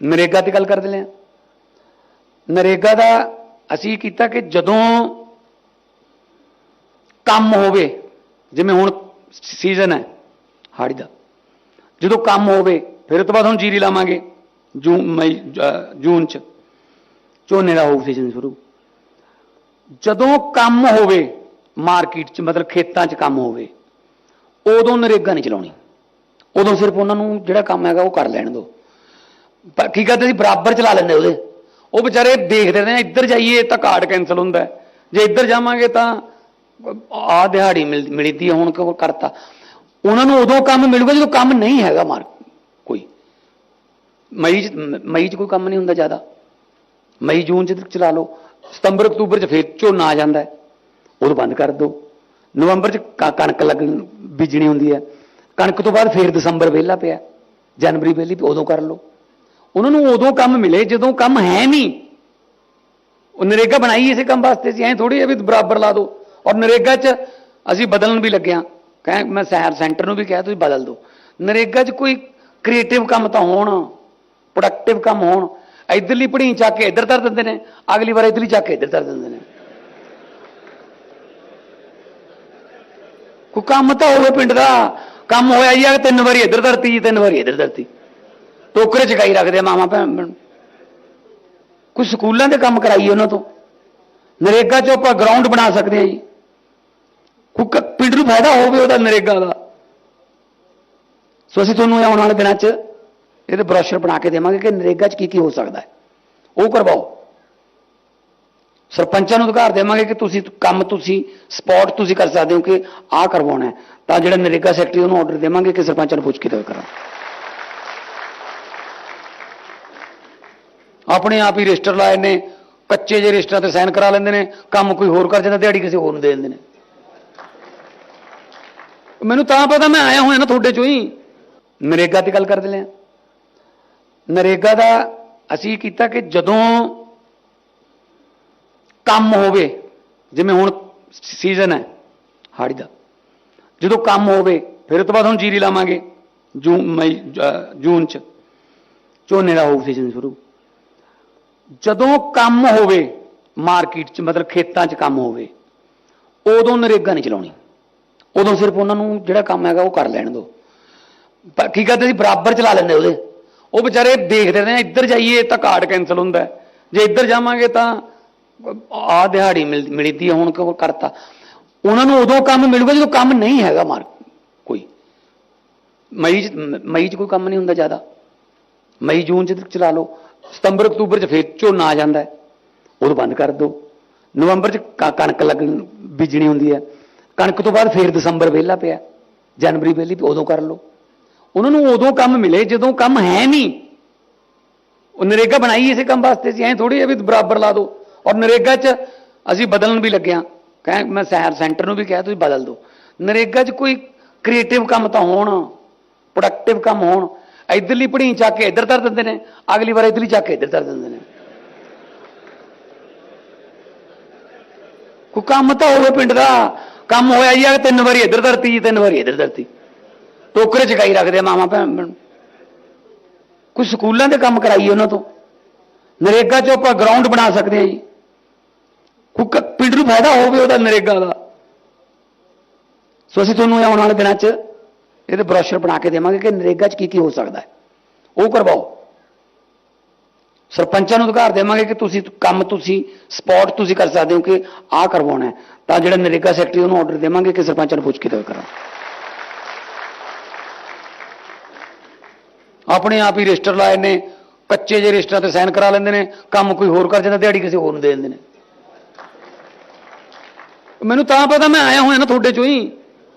ਨਰੇਗਾ ਦੀ ਗੱਲ ਕਰਦੇ ਲਿਆ ਨਰੇਗਾ ਦਾ ਅਸੀਂ ਕੀਤਾ ਕਿ ਜਦੋਂ ਕੰਮ ਹੋਵੇ, ਜਿਵੇਂ ਹੁਣ ਸੀਜ਼ਨ ਹੈ ਹਾੜੀ ਦਾ, ਜਦੋਂ ਕੰਮ ਹੋਵੇ, ਫਿਰ ਉਹ ਤੋਂ ਬਾਅਦ ਹੁਣ ਜੀਰੀ ਲਾਵਾਂਗੇ, ਜੂਨ, ਮਈ ਜੂਨ ਚ, ਝੋਨੇ ਦਾ ਹੋਊ ਸੀਜ਼ਨ ਸ਼ੁਰੂ। ਜਦੋਂ ਕੰਮ ਹੋਵੇ ਮਾਰਕੀਟ ਚ, ਮਤਲਬ ਖੇਤਾਂ ਚ ਕੰਮ ਹੋਵੇ, ਉਦੋਂ ਨਰੇਗਾ ਨਹੀਂ ਚਲਾਉਣੀ। ਉਦੋਂ ਸਿਰਫ ਉਹਨਾਂ ਨੂੰ ਜਿਹੜਾ ਕੰਮ ਹੈਗਾ ਉਹ ਕਰ ਲੈਣ ਦਿਓ। ਕੀ ਕਰਦੇ ਸੀ? ਬਰਾਬਰ ਚਲਾ ਲੈਂਦੇ ਉਹਦੇ। ਉਹ ਵਿਚਾਰੇ ਦੇਖਦੇ ਨੇ, ਇੱਧਰ ਜਾਈਏ ਤਾਂ ਕਾਰਡ ਕੈਨਸਲ ਹੁੰਦਾ ਜੇ ਇੱਧਰ ਜਾਵਾਂਗੇ ਤਾਂ ਆ ਦਿਹਾੜੀ ਮਿਲ- ਮਿਲਦੀ ਹੈ, ਹੁਣ ਕਰਤਾ। ਉਹਨਾਂ ਨੂੰ ਉਦੋਂ ਕੰਮ ਮਿਲੂਗਾ ਜਦੋਂ ਕੰਮ ਨਹੀਂ ਹੈਗਾ ਮਾਰ, ਕੋਈ। ਮਈ ਚ ਮਈ ਚ ਕੋਈ ਕੰਮ ਨਹੀਂ ਹੁੰਦਾ ਜ਼ਿਆਦਾ। ਮਈ, ਜੂਨ ਚ ਚਲਾ ਲਓ। ਸਤੰਬਰ, ਅਕਤੂਬਰ ਚ ਫੇਰ ਝੋਨਾ ਆ ਜਾਂਦਾ ਹੈ। ਉਦੋਂ ਬੰਦ ਕਰ ਦਿਓ। ਨਵੰਬਰ ਚ ਕ- ਕਣਕ ਲੱਗ, ਬੀਜਣੀ ਹੁੰਦੀ ਹੈ। ਕਣਕ ਤੋਂ ਬਾਅਦ ਫੇਰ ਦਸੰਬਰ ਵਿਹਲਾ ਪਿਆ। ਜਨਵਰੀ ਵਿਹਲੀ, ਉਦੋਂ ਕਰ ਲਓ। ਉਹਨਾਂ ਨੂੰ ਉਦੋਂ ਕੰਮ ਮਿਲੇ ਜਦੋਂ ਕੰਮ ਹੈ ਨਹੀਂ। ਉਹ ਨਰੇਗਾ ਬਣਾਈ ਇਸੇ ਕੰਮ ਵਾਸਤੇ ਸੀ, ਐਂ ਥੋੜੀ ਹੈ ਵੀ ਬਰਾਬਰ ਲਾ ਦਿਓ ਔਰ ਨਰੇਗਾ 'ਚ ਅਸੀਂ ਬਦਲਣ ਵੀ ਲੱਗਿਆ। ਕਹੇ, ਮੈਂ ਸ਼ਹਿਰ ਸੈਂਟਰ ਨੂੰ ਵੀ ਕਿਹਾ, ਤੁਸੀਂ ਬਦਲ ਦਿਓ ਨਰੇਗਾ 'ਚ ਕੋਈ ਕ੍ਰੀਏਟਿਵ ਕੰਮ ਤਾਂ ਹੋਣ, ਪ੍ਰੋਡਕਟਿਵ ਕੰਮ ਹੋਣ। ਇਧਰਲੀ ਪੜੀ ਚੱਕ ਕੇ ਇੱਧਰ ਧਰ ਦਿੰਦੇ ਨੇ, ਅਗਲੀ ਵਾਰ ਇਧਰਲੀ ਚੱਕ ਕੇ ਇੱਧਰ ਧਰ ਦਿੰਦੇ ਨੇ। ਕੋਈ ਕੰਮ ਤਾਂ ਹੋਵੇ ਪਿੰਡ ਦਾ। ਕੰਮ ਹੋਇਆ ਜੀ ਆ, ਤਿੰਨ ਵਾਰੀ ਇੱਧਰ ਧਰਤੀ ਜੀ ਤਿੰਨ ਵਾਰੀ ਇੱਧਰ ਧਰਤੀ। ਟੋਕਰੇ ਚ ਗਾਈ ਰੱਖਦੇ ਆ ਮਾਮਾ ਭੈਣ ਕੋਈ ਸਕੂਲਾਂ ਦੇ ਕੰਮ ਕਰਾਈਏ ਉਹਨਾਂ ਤੋਂ। ਨਰੇਗਾ 'ਚੋਂ ਆਪਾਂ ਗਰਾਊਂਡ ਬਣਾ ਸਕਦੇ ਆ ਜੀ। ਕੋਈ ਪਿੰਡ ਨੂੰ ਫਾਇਦਾ ਹੋਵੇ ਉਹਦਾ ਨਰੇਗਾ ਦਾ। ਸੋ ਅਸੀਂ ਤੁਹਾਨੂੰ ਆਉਣ ਵਾਲੇ ਦਿਨਾਂ 'ਚ ਇਹਦੇ ਬ੍ਰੋਸ਼ਰ ਬਣਾ ਕੇ ਦੇਵਾਂਗੇ ਕਿ ਨਰੇਗਾ 'ਚ ਕੀ ਕੀ ਹੋ ਸਕਦਾ ਹੈ। ਉਹ ਕਰਵਾਓ। ਸਰਪੰਚਾਂ ਨੂੰ ਅਧਿਕਾਰ ਦੇਵਾਂਗੇ ਕਿ ਤੁਸੀਂ ਕੰਮ, ਤੁਸੀਂ ਸਪੌਟ ਤੁਸੀਂ ਕਰ ਸਕਦੇ ਹੋ ਕਿ ਆਹ ਕਰਵਾਉਣਾ ਤਾਂ ਜਿਹੜਾ ਨਰੇਗਾ ਸੈਕਟਰੀ ਉਹਨੂੰ ਆਰਡਰ ਦੇਵਾਂਗੇ ਕਿ ਸਰਪੰਚਾਂ ਨੂੰ ਪੁੱਛ ਕੇ ਤੇ ਕਰਾਂ ਆਪਣੇ ਆਪ ਹੀ ਰਜਿਸਟਰ ਲਾਏ ਨੇ, ਕੱਚੇ ਜਿਹੇ ਰਜਿਸਟਰਾਂ ਤੇ ਸਾਈਨ ਕਰਾ ਲੈਂਦੇ ਨੇ, ਕੰਮ ਕੋਈ ਹੋਰ ਕਰ ਜਾਂਦਾ, ਦਿਹਾੜੀ ਕਿਸੇ ਹੋਰ ਨੂੰ ਦੇ ਦਿੰਦੇ ਨੇ। ਮੈਨੂੰ ਤਾਂ ਪਤਾ, ਮੈਂ ਆਇਆ ਹੋਇਆ ਨਾ ਤੁਹਾਡੇ ਚੋਂ ਹੀ। ਨਰੇਗਾ ਦੀ ਗੱਲ ਕਰਦੇ ਲਿਆ। ਨਰੇਗਾ ਦਾ ਅਸੀਂ ਕੀਤਾ ਕਿ ਜਦੋਂ ਕੰਮ ਹੋਵੇ, ਜਿਵੇਂ ਹੁਣ ਸੀਜ਼ਨ ਹੈ, ਹਾੜੀ ਦਾ। ਜਦੋਂ ਕੰਮ ਹੋਵੇ, ਫਿਰ ਉਹ ਤੋਂ ਬਾਅਦ ਹੁਣ ਜੀਰੀ ਲਾਵਾਂਗੇ, ਜੂਨ, ਮਈ ਜੂਨ ਚ। ਝੋਨੇ ਦਾ ਹੋਊ ਸੀਜ਼ਨ ਸ਼ੁਰੂ। ਜਦੋਂ ਕੰਮ ਹੋਵੇ, ਮਾਰਕੀਟ 'ਚ ਮਤਲਬ ਖੇਤਾਂ 'ਚ ਕੰਮ ਹੋਵੇ, ਉਦੋਂ ਨਰੇਗਾ ਨਹੀਂ ਚਲਾਉਣੀ। ਉਦੋਂ ਸਿਰਫ ਉਹਨਾਂ ਨੂੰ ਜਿਹੜਾ ਕੰਮ ਹੈਗਾ ਉਹ ਕਰ ਲੈਣ ਦਿਓ ਪਰ ਕੀ ਕਰਦੇ ਸੀ ਬਰਾਬਰ ਚਲਾ ਲੈਂਦੇ ਉਹਦੇ। ਉਹ ਵਿਚਾਰੇ ਦੇਖਦੇ ਨੇ, ਇੱਧਰ ਜਾਈਏ ਤਾਂ ਕਾਰਡ ਕੈਨਸਲ ਹੁੰਦਾ ਜੇ ਇੱਧਰ ਜਾਵਾਂਗੇ ਤਾਂ ਆ ਦਿਹਾੜੀ ਮਿਲ- ਮਿਲਦੀ ਹੈ ਹੁਣ ਕਿਉਂ ਕਰਤਾ। ਉਹਨਾਂ ਨੂੰ ਉਦੋਂ ਕੰਮ ਮਿਲੂਗਾ ਜਦੋਂ ਕੰਮ ਨਹੀਂ ਹੈਗਾ ਮਾਰ, ਕੋਈ। ਮਈ ਚ ਮਈ ਚ ਕੋਈ ਕੰਮ ਨਹੀਂ ਹੁੰਦਾ ਜ਼ਿਆਦਾ। ਮਈ ਜੂਨ ਚ ਚਲਾ ਲਓ। ਸਤੰਬਰ ਅਕਤੂਬਰ ਚ ਫੇਰ ਝੋਨਾ ਆ ਜਾਂਦਾ ਹੈ। ਉਦੋਂ ਬੰਦ ਕਰ ਦਿਓ। ਨਵੰਬਰ ਚ ਕ- ਕਣਕ ਲੱਗਣ ਬੀਜਣੀ ਹੁੰਦੀ ਹੈ। ਕਣਕ ਤੋਂ ਬਾਅਦ ਫੇਰ ਦਸੰਬਰ ਵਿਹਲਾ ਪਿਆ ਜਨਵਰੀ ਵਿਹਲੀ ਉਦੋਂ ਕਰ ਲਓ। ਉਹਨਾਂ ਨੂੰ ਉਦੋਂ ਕੰਮ ਮਿਲੇ ਜਦੋਂ ਕੰਮ ਹੈ ਨਹੀਂ। ਉਹ ਨਰੇਗਾ ਬਣਾਈ ਇਸੇ ਕੰਮ ਵਾਸਤੇ ਸੀ। ਐਂ ਥੋੜੀ ਹੈ ਵੀ ਬਰਾਬਰ ਲਾ ਦਿਓ। ਔਰ ਨਰੇਗਾ 'ਚ ਅਸੀਂ ਬਦਲਣ ਵੀ ਲੱਗਿਆ। ਕਹੇ, ਮੈਂ ਸ਼ਹਿਰ ਸੈਂਟਰ ਨੂੰ ਵੀ ਕਿਹਾ, ਤੁਸੀਂ ਬਦਲ ਦਿਓ। ਨਰੇਗਾ 'ਚ ਕੋਈ ਕ੍ਰੀਏਟਿਵ ਕੰਮ ਤਾਂ ਹੋਣ, ਪ੍ਰੋਡਕਟਿਵ ਕੰਮ ਹੋਣ। ਇਧਰਲੀ ਪੜੀ ਚੱਕ ਕੇ ਇੱਧਰ ਧਰ ਦਿੰਦੇ ਨੇ, ਅਗਲੀ ਵਾਰ ਇਧਰਲੀ ਚੱਕ ਕੇ ਇੱਧਰ ਧਰ ਦਿੰਦੇ ਨੇ। ਕੋਈ ਕੰਮ ਤਾਂ ਹੋਵੇ ਪਿੰਡ ਦਾ, ਕੰਮ ਹੋਇਆ ਜੀ ਆ ਤਿੰਨ ਵਾਰੀ ਇੱਧਰ ਧਰਤੀ ਜੀ, ਤਿੰਨ ਵਾਰੀ ਇੱਧਰ ਧਰਤੀ। ਟੋਕਰੇ ਚ ਗਾਈ ਰੱਖਦੇ ਆ ਮਾਮਾ ਭੈਣ ਭੈਣ ਕੁਝ ਸਕੂਲਾਂ ਦੇ ਕੰਮ ਕਰਾਈਏ ਉਹਨਾਂ ਤੋਂ। ਨਰੇਗਾ 'ਚੋਂ ਆਪਾਂ ਗਰਾਊਂਡ ਬਣਾ ਸਕਦੇ ਆ ਜੀ। ਕੋਈ ਕ- ਪਿੰਡ ਨੂੰ ਫਾਇਦਾ ਹੋਵੇ ਉਹਦਾ ਨਰੇਗਾ ਦਾ। ਸੋ ਅਸੀਂ ਤੁਹਾਨੂੰ ਆਉਣ ਵਾਲੇ ਦਿਨਾਂ 'ਚ ਇਹਦੇ ਬ੍ਰੋਸ਼ਰ ਬਣਾ ਕੇ ਦੇਵਾਂਗੇ ਕਿ ਨਰੇਗਾ 'ਚ ਕੀ ਕੀ ਹੋ ਸਕਦਾ ਉਹ ਕਰਵਾਓ। ਸਰਪੰਚਾਂ ਨੂੰ ਅਧਿਕਾਰ ਦੇਵਾਂਗੇ ਕਿ ਤੁਸੀਂ ਕੰਮ, ਤੁਸੀਂ ਸਪੌਟ ਤੁਸੀਂ ਕਰ ਸਕਦੇ ਹੋ ਕਿ ਆਹ ਕਰਵਾਉਣਾ ਤਾਂ ਜਿਹੜਾ ਨਰੇਗਾ ਸੈਕਟਰੀ ਉਹਨੂੰ ਆਰਡਰ ਦੇਵਾਂਗੇ ਕਿ ਸਰਪੰਚਾਂ ਨੂੰ ਪੁੱਛ ਕੇ ਤੇ ਕਰਾਂ ਆਪਣੇ ਆਪ ਹੀ ਰਜਿਸਟਰ ਲਾਏ ਨੇ, ਕੱਚੇ ਜਿਹੇ ਰਜਿਸਟਰਾਂ ਤੇ ਸਾਈਨ ਕਰਾ ਲੈਂਦੇ ਨੇ, ਕੰਮ ਕੋਈ ਹੋਰ ਕਰ ਜਾਂਦਾ, ਦਿਹਾੜੀ ਕਿਸੇ ਹੋਰ ਨੂੰ ਦੇ ਦਿੰਦੇ ਨੇ। ਮੈਨੂੰ ਤਾਂ ਪਤਾ ਮੈਂ ਆਇਆ ਹੋਇਆ ਨਾ ਤੁਹਾਡੇ ਚੋਂ ਹੀ।